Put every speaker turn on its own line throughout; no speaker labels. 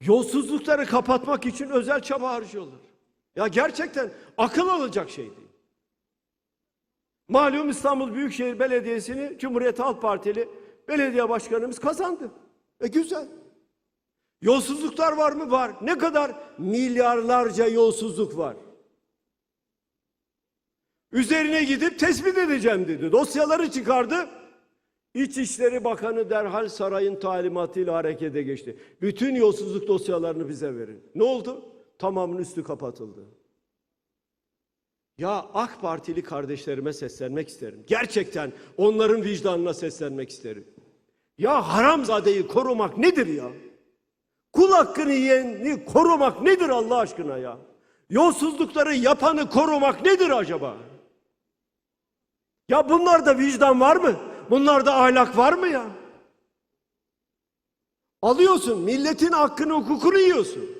Yolsuzlukları kapatmak için özel çaba harcıyorlar. Ya gerçekten akıl alacak şey değil. Malum İstanbul Büyükşehir Belediyesi'ni Cumhuriyet Halk Partili belediye başkanımız kazandı. E güzel. Yolsuzluklar var mı? Var. Ne kadar? Milyarlarca yolsuzluk var. Üzerine gidip tespit edeceğim dedi. Dosyaları çıkardı. İçişleri Bakanı derhal sarayın talimatıyla harekete geçti. Bütün yolsuzluk dosyalarını bize verin. Ne oldu? Tamamının üstü kapatıldı. Ya AK Partili kardeşlerime seslenmek isterim. Gerçekten onların vicdanına seslenmek isterim. Ya haramzadeyi korumak nedir ya? Kul hakkını yiyeni korumak nedir Allah aşkına ya? Yolsuzlukları yapanı korumak nedir acaba? Ya bunlarda vicdan var mı? Bunlarda ahlak var mı ya? Alıyorsun milletin hakkını hukukunu yiyorsun.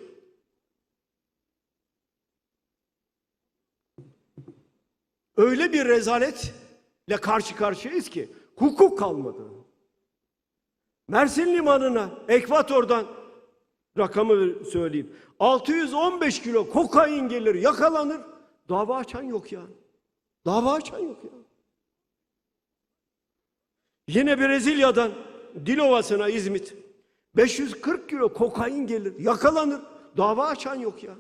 Öyle bir rezaletle karşı karşıyayız ki hukuk kalmadı. Mersin limanına ekvatordan rakamı söyleyeyim. 615 kilo kokain gelir yakalanır. Dava açan yok ya. Dava açan yok ya. Yine Brezilya'dan Dilovası'na İzmit 540 kilo kokain gelir yakalanır. Dava açan yok ya.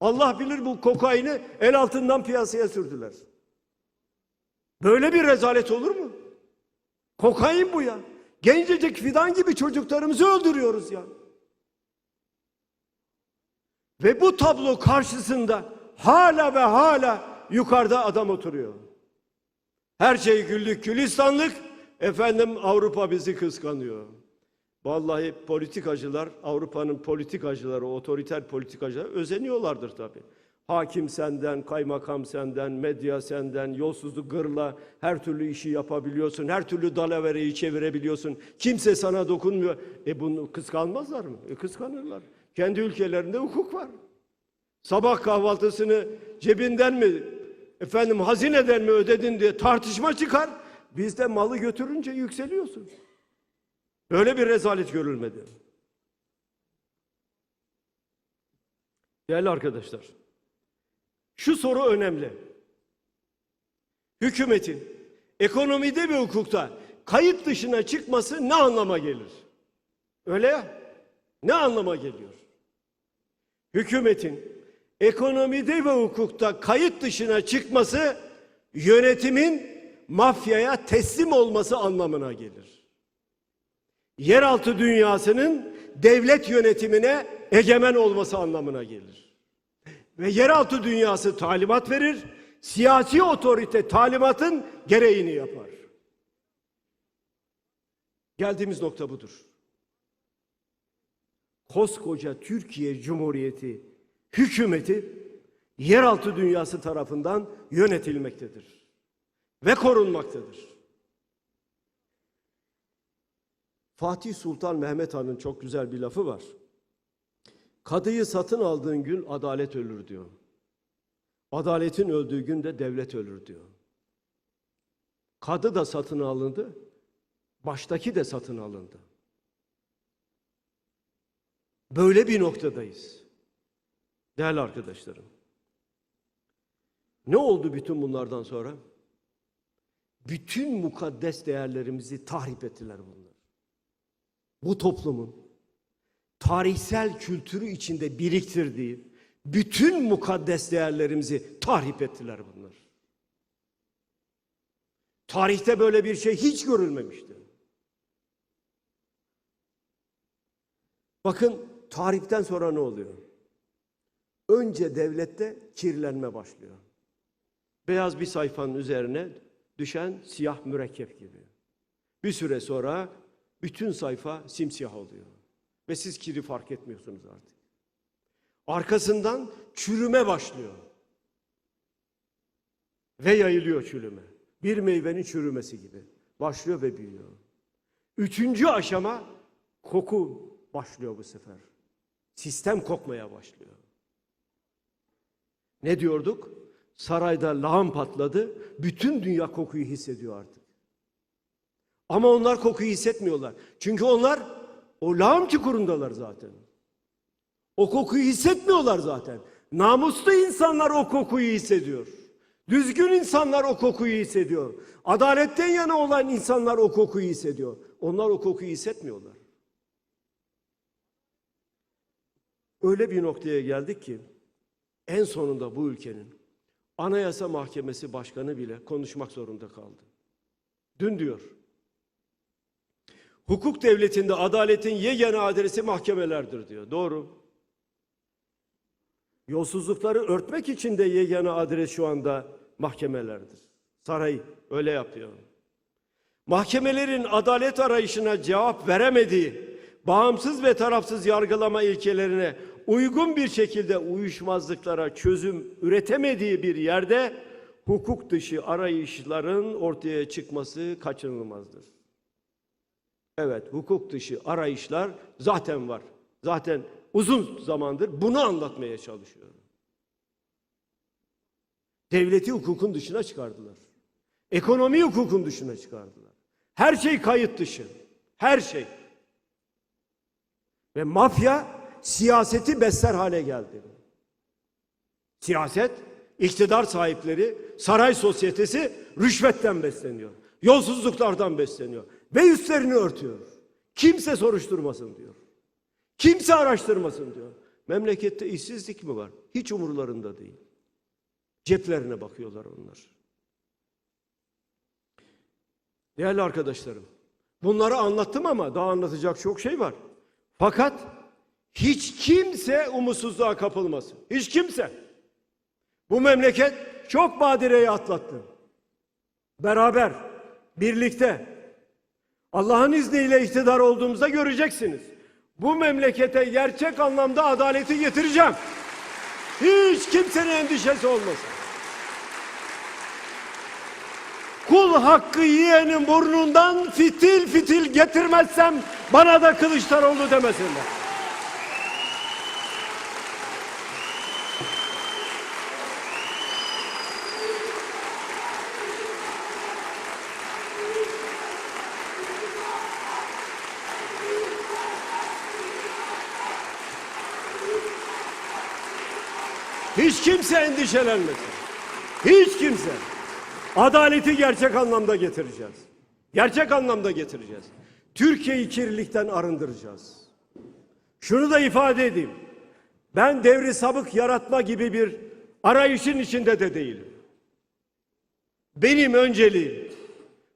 Allah bilir bu kokaini el altından piyasaya sürdüler. Böyle bir rezalet olur mu? Kokain bu ya. Gencecik fidan gibi çocuklarımızı öldürüyoruz ya. Ve bu tablo karşısında hala ve hala yukarıda adam oturuyor. Her şey güllük gülistanlık. Efendim Avrupa bizi kıskanıyor. Vallahi politikacılar, Avrupa'nın politikacıları, otoriter politikacılar özeniyorlardır tabii. Hakim senden, kaymakam senden, medya senden, yolsuzluk gırla her türlü işi yapabiliyorsun, her türlü dalavereyi çevirebiliyorsun. Kimse sana dokunmuyor. E bunu kıskanmazlar mı? E kıskanırlar. Kendi ülkelerinde hukuk var. Sabah kahvaltısını cebinden mi, efendim hazineden mi ödedin diye tartışma çıkar. Bizde malı götürünce yükseliyorsun. Böyle bir rezalet görülmedi. Değerli arkadaşlar, şu soru önemli. Hükümetin ekonomide ve hukukta kayıt dışına çıkması ne anlama gelir? Öyle ya, ne anlama geliyor? Hükümetin ekonomide ve hukukta kayıt dışına çıkması yönetimin mafyaya teslim olması anlamına gelir yeraltı dünyasının devlet yönetimine egemen olması anlamına gelir. Ve yeraltı dünyası talimat verir, siyasi otorite talimatın gereğini yapar. Geldiğimiz nokta budur. Koskoca Türkiye Cumhuriyeti hükümeti yeraltı dünyası tarafından yönetilmektedir ve korunmaktadır. Fatih Sultan Mehmet Han'ın çok güzel bir lafı var. Kadıyı satın aldığın gün adalet ölür diyor. Adaletin öldüğü gün de devlet ölür diyor. Kadı da satın alındı, baştaki de satın alındı. Böyle bir noktadayız. Değerli arkadaşlarım. Ne oldu bütün bunlardan sonra? Bütün mukaddes değerlerimizi tahrip ettiler bunlar bu toplumun tarihsel kültürü içinde biriktirdiği bütün mukaddes değerlerimizi tahrip ettiler bunlar. Tarihte böyle bir şey hiç görülmemişti. Bakın tarihten sonra ne oluyor? Önce devlette kirlenme başlıyor. Beyaz bir sayfanın üzerine düşen siyah mürekkep gibi. Bir süre sonra bütün sayfa simsiyah oluyor. Ve siz kiri fark etmiyorsunuz artık. Arkasından çürüme başlıyor. Ve yayılıyor çürüme. Bir meyvenin çürümesi gibi. Başlıyor ve büyüyor. Üçüncü aşama koku başlıyor bu sefer. Sistem kokmaya başlıyor. Ne diyorduk? Sarayda lağım patladı. Bütün dünya kokuyu hissediyor artık. Ama onlar kokuyu hissetmiyorlar. Çünkü onlar o lağım çukurundalar zaten. O kokuyu hissetmiyorlar zaten. Namuslu insanlar o kokuyu hissediyor. Düzgün insanlar o kokuyu hissediyor. Adaletten yana olan insanlar o kokuyu hissediyor. Onlar o kokuyu hissetmiyorlar. Öyle bir noktaya geldik ki en sonunda bu ülkenin Anayasa Mahkemesi Başkanı bile konuşmak zorunda kaldı. Dün diyor. Hukuk devletinde adaletin yegane adresi mahkemelerdir diyor. Doğru. Yolsuzlukları örtmek için de yegane adres şu anda mahkemelerdir. Saray öyle yapıyor. Mahkemelerin adalet arayışına cevap veremediği, bağımsız ve tarafsız yargılama ilkelerine uygun bir şekilde uyuşmazlıklara çözüm üretemediği bir yerde hukuk dışı arayışların ortaya çıkması kaçınılmazdır. Evet, hukuk dışı arayışlar zaten var. Zaten uzun zamandır bunu anlatmaya çalışıyorum. Devleti hukukun dışına çıkardılar. Ekonomi hukukun dışına çıkardılar. Her şey kayıt dışı. Her şey. Ve mafya siyaseti besler hale geldi. Siyaset, iktidar sahipleri, saray sosyetesi rüşvetten besleniyor. Yolsuzluklardan besleniyor. Ve üstlerini örtüyor. Kimse soruşturmasın diyor. Kimse araştırmasın diyor. Memlekette işsizlik mi var? Hiç umurlarında değil. Ceplerine bakıyorlar onlar. Değerli arkadaşlarım, bunları anlattım ama daha anlatacak çok şey var. Fakat hiç kimse umutsuzluğa kapılmasın. Hiç kimse. Bu memleket çok badireyi atlattı. Beraber, birlikte, Allah'ın izniyle iktidar olduğumuzda göreceksiniz. Bu memlekete gerçek anlamda adaleti getireceğim. Hiç kimsenin endişesi olmasın. Kul hakkı yiyenin burnundan fitil fitil getirmezsem bana da Kılıçdaroğlu demesinler. Hiç kimse endişelenmesin. Hiç kimse. Adaleti gerçek anlamda getireceğiz. Gerçek anlamda getireceğiz. Türkiye'yi kirlilikten arındıracağız. Şunu da ifade edeyim. Ben devri sabık yaratma gibi bir arayışın içinde de değilim. Benim önceliğim,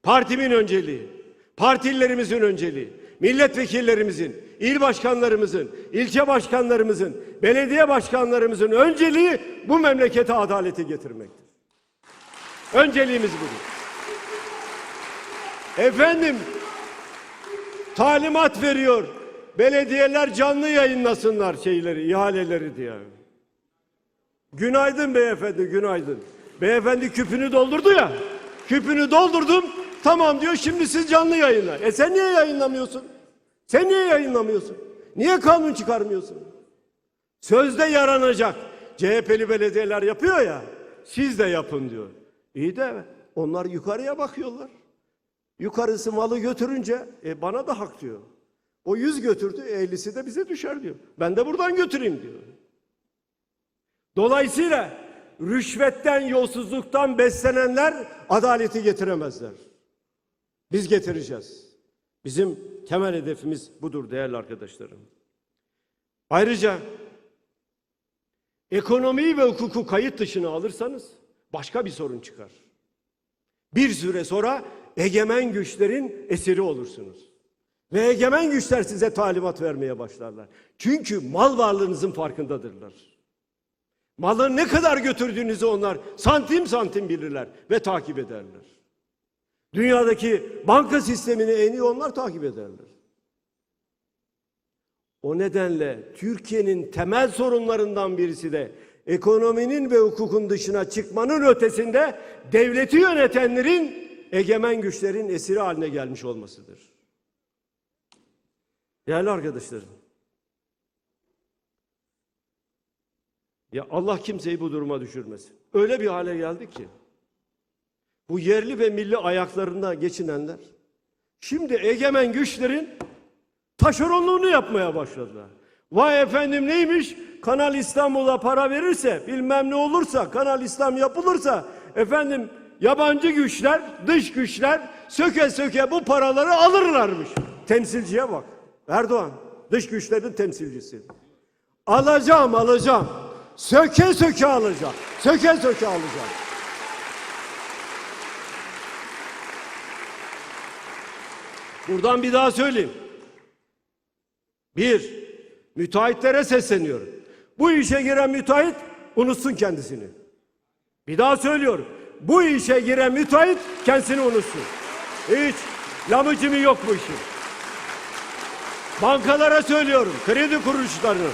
partimin önceliği, partilerimizin önceliği, milletvekillerimizin, il başkanlarımızın, ilçe başkanlarımızın, belediye başkanlarımızın önceliği bu memlekete adaleti getirmektir. Önceliğimiz budur. Efendim talimat veriyor. Belediyeler canlı yayınlasınlar şeyleri, ihaleleri diye. Günaydın beyefendi, günaydın. Beyefendi küpünü doldurdu ya. Küpünü doldurdum. Tamam diyor şimdi siz canlı yayınla. E sen niye yayınlamıyorsun? Sen niye yayınlamıyorsun? Niye kanun çıkarmıyorsun? Sözde yaranacak. CHP'li belediyeler yapıyor ya. Siz de yapın diyor. İyi de onlar yukarıya bakıyorlar. Yukarısı malı götürünce e, bana da hak diyor. O yüz götürdü, ellisi de bize düşer diyor. Ben de buradan götüreyim diyor. Dolayısıyla rüşvetten, yolsuzluktan beslenenler adaleti getiremezler. Biz getireceğiz. Bizim temel hedefimiz budur değerli arkadaşlarım. Ayrıca ekonomiyi ve hukuku kayıt dışına alırsanız başka bir sorun çıkar. Bir süre sonra egemen güçlerin esiri olursunuz. Ve egemen güçler size talimat vermeye başlarlar. Çünkü mal varlığınızın farkındadırlar. Malı ne kadar götürdüğünüzü onlar santim santim bilirler ve takip ederler. Dünyadaki banka sistemini en iyi onlar takip ederler. O nedenle Türkiye'nin temel sorunlarından birisi de ekonominin ve hukukun dışına çıkmanın ötesinde devleti yönetenlerin egemen güçlerin esiri haline gelmiş olmasıdır. Değerli arkadaşlarım. Ya Allah kimseyi bu duruma düşürmesin. Öyle bir hale geldi ki bu yerli ve milli ayaklarında geçinenler şimdi egemen güçlerin taşeronluğunu yapmaya başladılar. Vay efendim neymiş? Kanal İstanbul'a para verirse, bilmem ne olursa, Kanal İslam yapılırsa, efendim yabancı güçler, dış güçler söke söke bu paraları alırlarmış. Temsilciye bak. Erdoğan, dış güçlerin temsilcisi. Alacağım, alacağım. Söke söke alacağım. Söke söke alacağım. Buradan bir daha söyleyeyim. Bir, müteahhitlere sesleniyorum. Bu işe giren müteahhit unutsun kendisini. Bir daha söylüyorum. Bu işe giren müteahhit kendisini unutsun. Hiç lamıcımı yok bu işin. Bankalara söylüyorum, kredi kuruluşlarına.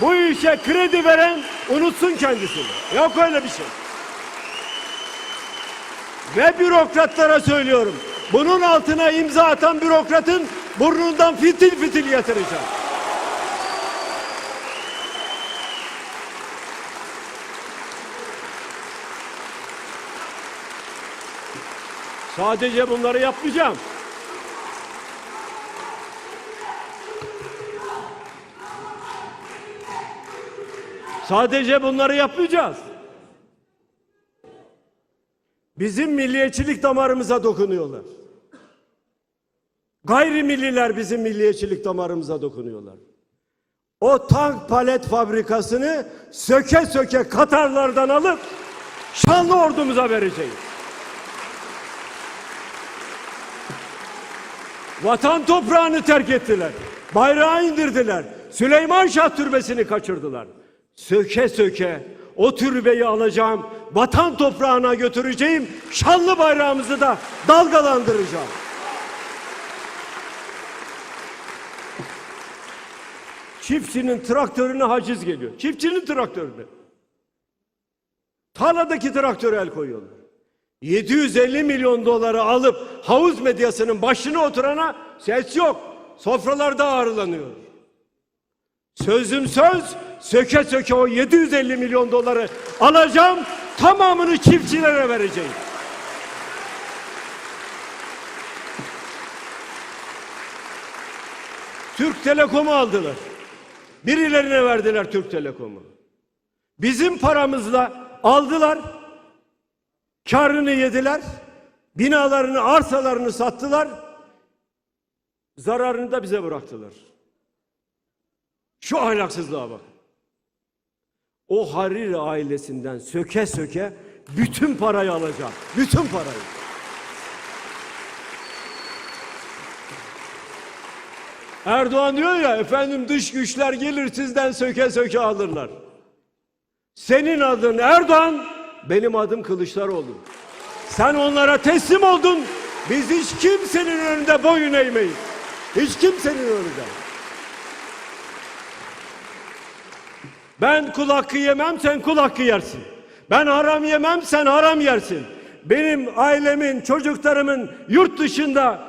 Bu işe kredi veren unutsun kendisini. Yok öyle bir şey. Ve bürokratlara söylüyorum. Bunun altına imza atan bürokratın burnundan fitil fitil yatıracağım. Sadece bunları yapmayacağım. Sadece bunları yapmayacağız. Bizim milliyetçilik damarımıza dokunuyorlar. Gayrimilliler bizim milliyetçilik damarımıza dokunuyorlar. O tank palet fabrikasını söke söke Katarlardan alıp şanlı ordumuza vereceğiz. Vatan toprağını terk ettiler. Bayrağı indirdiler. Süleyman Şah türbesini kaçırdılar. Söke söke o türbeyi alacağım. Vatan toprağına götüreceğim. Şanlı bayrağımızı da dalgalandıracağım. Çiftçinin traktörüne haciz geliyor. Çiftçinin traktörüne. Tarladaki traktöre el koyuyorlar. 750 milyon doları alıp havuz medyasının başına oturana ses yok. Sofralarda ağırlanıyor. Sözüm söz, söke söke o 750 milyon doları alacağım, tamamını çiftçilere vereceğim. Türk Telekom'u aldılar. Birilerine verdiler Türk Telekom'u. Bizim paramızla aldılar, karını yediler, binalarını, arsalarını sattılar, zararını da bize bıraktılar. Şu ahlaksızlığa bak. O Hariri ailesinden söke söke bütün parayı alacak. Bütün parayı. Erdoğan diyor ya efendim dış güçler gelir sizden söke söke alırlar. Senin adın Erdoğan, benim adım Kılıçdaroğlu. Sen onlara teslim oldun. Biz hiç kimsenin önünde boyun eğmeyiz. Hiç kimsenin önünde. Ben kul hakkı yemem, sen kul hakkı yersin. Ben haram yemem, sen haram yersin. Benim ailemin, çocuklarımın yurt dışında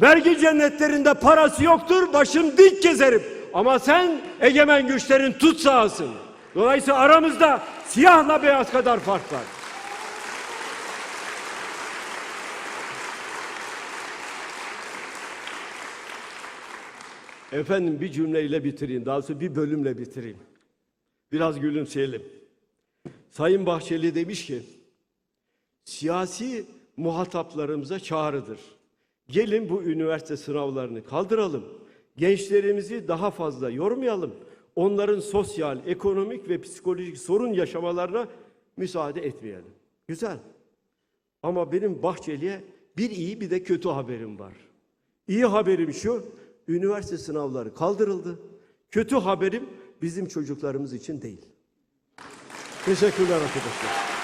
vergi cennetlerinde parası yoktur, başım dik gezerim. Ama sen egemen güçlerin tutsağısın. Dolayısıyla aramızda siyahla beyaz kadar fark var. Efendim bir cümleyle bitireyim. Daha sonra bir bölümle bitireyim. Biraz gülümseyelim. Sayın Bahçeli demiş ki, siyasi muhataplarımıza çağrıdır. Gelin bu üniversite sınavlarını kaldıralım. Gençlerimizi daha fazla yormayalım. Onların sosyal, ekonomik ve psikolojik sorun yaşamalarına müsaade etmeyelim. Güzel. Ama benim Bahçeli'ye bir iyi bir de kötü haberim var. İyi haberim şu, üniversite sınavları kaldırıldı. Kötü haberim bizim çocuklarımız için değil. Teşekkürler arkadaşlar.